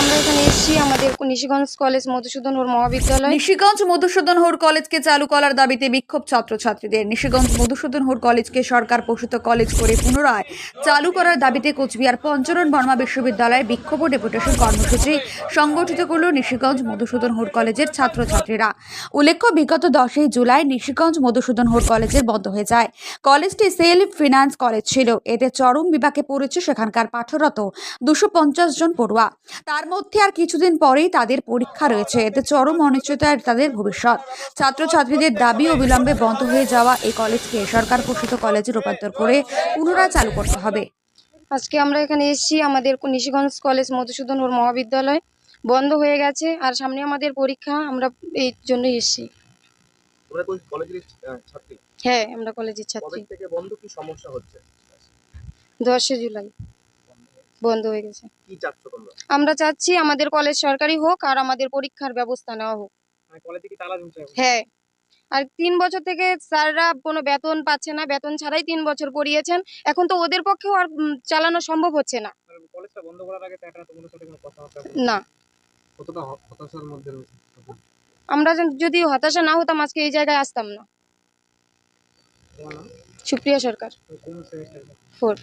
আমরা এখানে এসেছি, আমাদের নিশিগঞ্জ কলেজ মধুসূদন মহাবিদ্যালয়। নিশিগঞ্জ মধুসূদন কলেজকে চালু করার দাবিতে বিক্ষোভ ছাত্রছাত্রীদের। নিশিগঞ্জ মধুসূদন কলেজকে সরকার কলেজ করে পুনরায় চালু করার দাবিতে কোচবিহার বর্মা বিক্ষোভ ডেপুটেশন সংগঠিত নিশিগঞ্জ মধুসূদন কলেজের ছাত্রছাত্রীরা। উল্লেখ্য, বিগত দশই জুলাই নিশিগঞ্জ মধুসূদন হোর কলেজের বন্ধ হয়ে যায়। কলেজটি সেলফ ফিনান্স কলেজ ছিল। এতে চরম বিপাকে পড়েছে সেখানকার পাঠরত দুশো জন পড়ুয়া। তার মধ্যে আর কিছুদিন পরেই তাদের পরীক্ষা রয়েছে। এতে চরম অনিশ্চয়তায় তাদের ভবিষ্যৎ। ছাত্রছাত্রীদের দাবি অবিলম্বে বন্ধ হয়ে যাওয়া এই কলেজকে সরকার পোষিত কলেজে রূপান্তর করে পুনরায় চালু করতে হবে। আজকে আমরা এখানে এসেছি আমাদের নিশিগঞ্জ কলেজ মধুসূদন ওর মহাবিদ্যালয়। বন্ধ হয়ে গেছে আর সামনে আমাদের পরীক্ষা আমরা এই জন্য এসেছি। তোমরা কোন কলেজের আহ, ছাত্রী? হ্যাঁ আমরা কলেজের ছাত্রী। থেকে বন্ধ কি সমস্যা হচ্ছে? দশই জুলাই। বন্ধ হয়ে গেছে। কি চাচ্ছ তোমরা? আমরা চাচ্ছি আমাদের কলেজ সরকারি হোক আর আমাদের পরীক্ষার ব্যবস্থা নেওয়া হোক। মানে কলেজে কি তালা ঝুলছে হ্যাঁ। আর তিন বছর থেকে স্যাররা কোনো বেতন পাচ্ছে না বেতন ছাড়াই তিন বছর পড়িয়েছেন এখন তো ওদের পক্ষেও আর চালানো সম্ভব হচ্ছে না। কলেজটা বন্ধ করার আগে তোমাদের সাথে কোনো কথাবার্তা না। কতটা হতাশার মধ্যে আমরা যদি হতাশা না হতাম আজকে এই জায়গায় আসতাম না। সুপ্রিয়া সরকার। ফোর